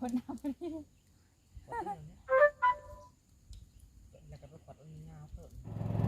คนน้ำมันนี่แล้วก็ไปขอดเอาเงาเพิ่ม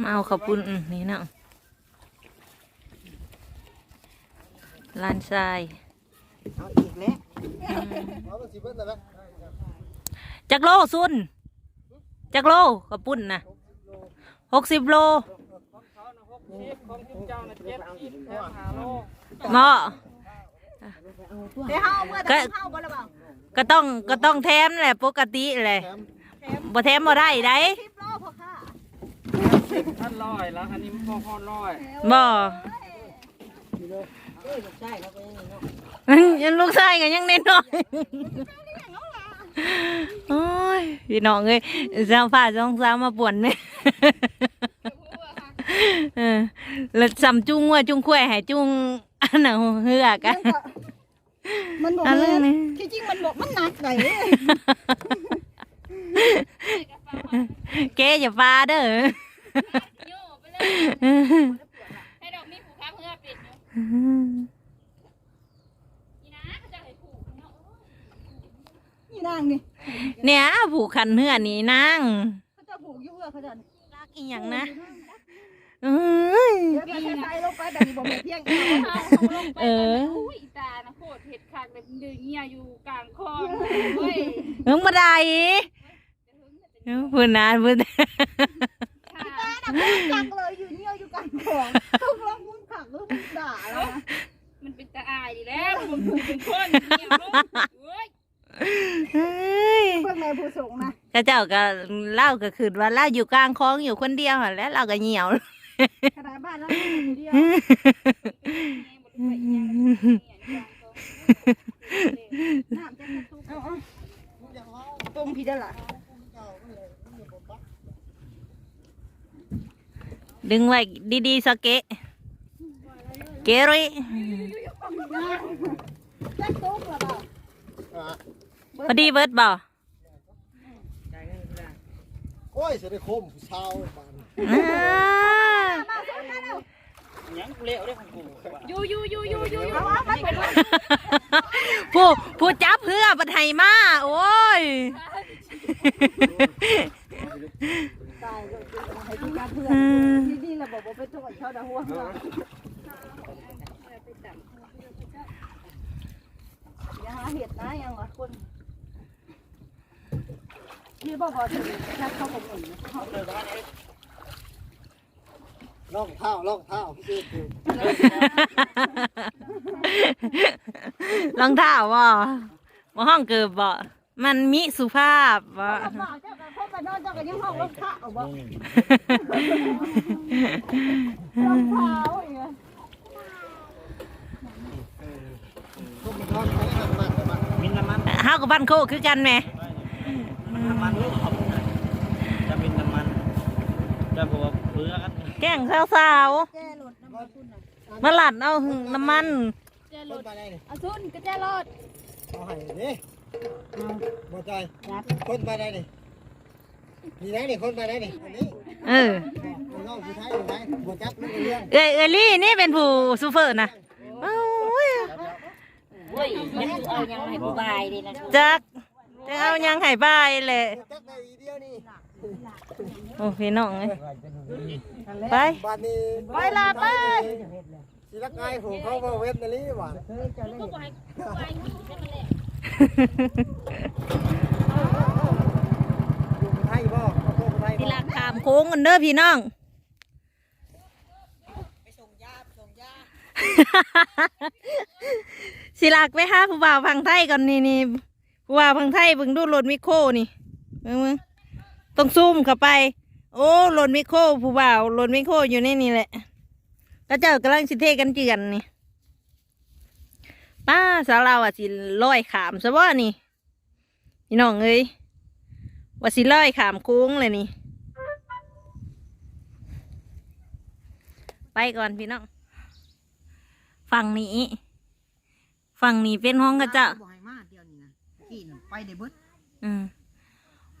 มาเอาขาวปุ้นอืมนี่เนาะลานทรายเอาอีกแล้วมาเป็นสิบเบิ้ลนะนะจักโลซุนจักโลขาวปุ้นนะหกสิบโลของเขานะหกสิบของทุกเจ้านะเจ็ดสิบแถมหาโลเหมาะเดี๋ยวเฮาเอาเมื่อก็ตอนเฮาบ่ละบ่าก็ต้องก็ต้องแถมแหละปกติแหละแถมบ่แถมบ่ได้ได้ ท่านร้อยแล้วอันนี้มันพอพอร้อยบ่เอ้ยใช่แล้วก็ยังนี่เนาะยังลูกชายก็ยังน้อยๆโอ้ยพี่น้องเอ้ยเจ้าฟ้าจ้องสาวมาป่วนเนี่ยเออแล้วสำจุงว่าจุงคุ้ยให้จุงอันน่ะเฮือกอะมันบอกอะไรเลยนี่ที่จริงมันบอกมันหนักไหนเก๋อย่าฟ้าเด้อ โย่ไปเลยให้ดอกมีผูกข้างเพื่อปิดอยู่นี่นะเขาจะให้ผูกเนาะนี่นางนี่เนี่ยผูกคันเฮือนี่นางเขาจะผูกอยู่เพื่อเขาจะรักอีหยังนะเอ้ยเดี๋ยวเขาจะใส่ลงไปแบบนี้บ่แม่นเพียงเอาเอาเอาลงไปเอออุ้ยตานะโคตรเห็ดคักเลยดึงเงี้ยอยู่กลางคลองเฮ้ยเพิ่งมาได้เอ้าพูดนานพูดค่ะแต่น่ะพุ่งจักเลยอยู่เนี่ยอยู่กลางของต้องร้องพุ่งขักหรือพุ่งด่าแล้วนะมันเป็นตาอายดีแล้วมันผูกเป็นคนเงี้ยลงเฮ้ยเฮ้ยเพื่อนแม่ผู้ส่งนะข้าเจ้าก็เล่าก็คือว่าเล่าอยู่กลางคลองอยู่คนเดียวหั่นแหล้วเราก็เหี่ยวขนาดบ้านแล้วอยู่เดียวน้ำจะกระตุกเอาเอาตรงพี่ได้ล่ะ ดึงไว้ดีๆสเกะเกริจะตุกหรือเปล่าอ่าพอดีเบิดบ่จ่ายเงินเพื่อนโอ้ยเสียได้คมผู้ชาวบ้านอ่ายังกูเลี้ยวได้ของกูยูยูยูยูยูยูผู้ผู้จับเพื่อบัดไห้มา โอ้ย อย่าหาเห็ดนะยังวะคนนี่บ่พอถึงถ้าเขาผมเห็นเขาล่องเท้าล่องเท้าพี่คือรองเท้าบ่มาห้องเกิบบ่มันมิสุภาพบ่บ่เจ้าก็ เข้าไปนอนเจ้าก็ยังห้องรองเท้าบ่รองเท้าอีกมินน้ำมันเฮากับบ้านโคกคือกันแหมน้ำมันลูกเอาจะมินน้ำมันจะบอกว่าเพื่อกันแกล้งสาวแก้รถน้ำมันคุณน่ะๆมาหลัดเอาน้ำมันเจรถไปได้นี่อาซุนก็เจรถเอาให้นี่บ่ใจคนไปได้นี่ นี่ไหนนี่คนไปได้นี่อันนี้เออคนน้องผู้ชายอยู่ไหนบ่จักมันเรื่องเอ้ยเอลี่นี่เป็นผู้ซูเฟอร์นะโอ้ยเฮ้ยยังเอายังให้กูบายดีนะจักจะเอายังไห้บายเลยจักได้อีเดียวนี่โอ้พี่น้องเอ้ยไปบ้านนี้ไปล่ะไปสิรักไงผมเขาบ่เว้นอันนี้หว่าก็บอกให้ไปนี่ใช่ไหมแหละอยู่ ไทยบ่เขาบ่ไทยทีหลักขามโค้งกันเด้อพี่น้อง ไปส่งยาส่งสิลักไปหาผู้บ่าวพังไทยก่อนนี่นี่ผู้บ่าวพังไทยเบิ่งดูรถมิโคนี่เบิ่งเบิ่งต้องซูมเข้าไป โอ้รถมิโคผู้บ่าวรถมิโคอยู่ในนี่แหละก็เจ้ากำลังสิเทกันเจือนนี่ป้าสาวเราอะสิลอยขามซะบ่นี่พี่น้องเอ้ย ว่าสิลอยขามโค้งเลยนี่ ไปก่อนพี่น้อง ฝั่งนี้ ฝั่งนี้เป็นห้องกระเจ้าบ่ให้มาเดี๋ยวนี้นะกินไปได้เบิดอืม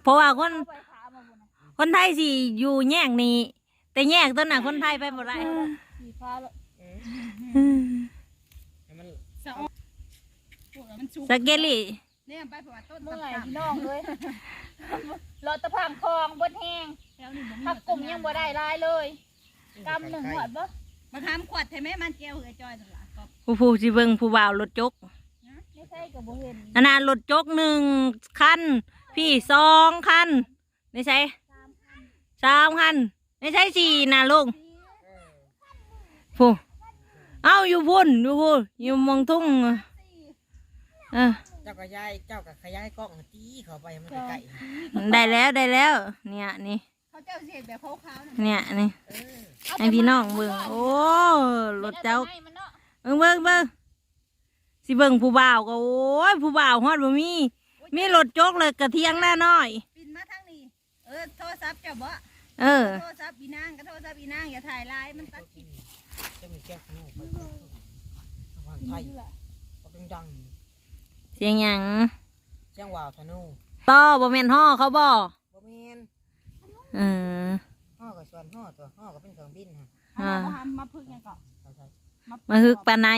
เพราะว่าคนไปขามาบนนะคนไทยสิอยู่แยกนี้ แต่แยกต้นน่ะคนไทยไปหมดไรสีฟ้าแล้วให้มันสะออนพวกเรามันชุกสเกลี่เนี่ยไปเพราะว่าต้นเมื่อไหร่ต่ำพี่น้องเลย รถตะพังคลองบดแห้งผักกลุ่มยังบ่ได้ลายเลยกำหนึ่งหอดบ่ๆมาทำขวดใช่ไหมมันแก้วเหือจอยนั่นล่ะก็ผู้ผู้สิเบิ่งผู้บ่าวรถจกไม่ใช่กับบ่เห็นอันนั้นรถจกหนึ่งคัน พี่สองคันไม่ใช่สามคันไม่ใช่สี่นะลุงผู้เอ้าอยู่พุ่นอยู่พุ่นอยู่เมองทุ่งเออเจ้าก็ย้ายเจ้าก็ขยายกล้องตีเข้าไปให้มันใกล้ได้แล้วได้แล้ว เนี่ยนี่ๆเขาเจ้าสิเฮ็ดแบบขาวๆน่ะเนี่ยนี่เออให้พี่น้องเบิ่งโอ้รถเจ้าให้มันเนาะเบิ่งเบิ่งเบิ่งสิเบิ่งผู้บ่าวก็โอ้ยผู้บ่าวฮอดบ่มีมีรถจกเลยกระเทียงหน้าน้อยปินมาทางนี้เออโทรศัพท์เจ้าบ่เออโทรศัพท์อีนางก็โทรศัพท์อีนางอย่าถ่ายไลน์มันตัดคลิปจะมีแก้วขนมไปทางไทยก็เป็นดัง เสียงหยังเสียงว่าวธนูต่อบ่แม่นห่อเขาบ่บ่แม่นเออห่อกับส่วนห่อตัวห่อก็เป็นเครื่องบินฮะอ่ามาทำมาพึ่งยังก่อนใช่ใช่มาฮึกปลาใน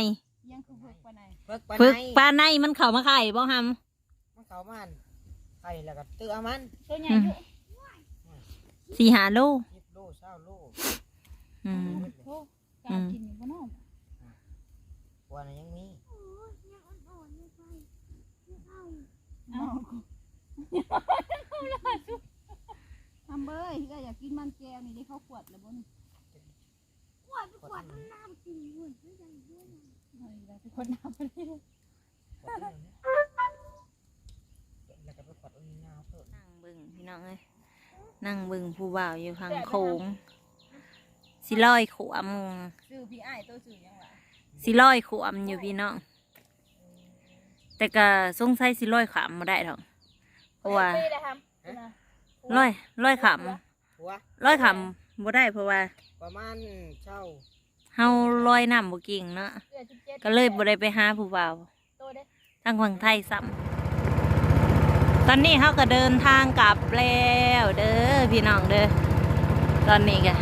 ยังคือพึ่งไปไหนเพิกไปฝึกไหนปลาในมันเข้ามาไข่บ่หมันเข้ามันไข่แล้วก็เตือมันตัวใหญ่อยู่ำสี่หาโลยิบโลเศร้าโลอืมโอ้การกินอยู่บ่เนาะกว่านั้นยังมี ทำเบยก็อยากกินมันแก้วนี่ได้เข้าขวดแล้วบ่นี่ขวดขวดเป็นคนน้ำไปเลยแล้วก็ไปขวดอันนี้งาเพิ่มนั่งบิ่งพี่น้องเอ้ยนั่งบิ่งผู้บ่าวอยู่ทางโขงสิลอยขวมซื้อพี่อ้ายตัวซื้อยังสิลอยขวมอยู่พี่น้อง แต่ก็สงสัยสิลอยขามมาได้หรอกเพราะว่าไม่ได้ทำลอยลอยขามหัวลอยขามบ่ได้เพราะว่าประมาณเช่าเฮาลอยน้ำบ่เก่งเนาะก็เลยบ่ได้ไปหาผู้บ่าวตัวเด้ทางฝั่งไทยซ้ำตอนนี้เขาก็เดินทางกลับแล้ว เด้อพี่น้องเด้อตอนนี้ก็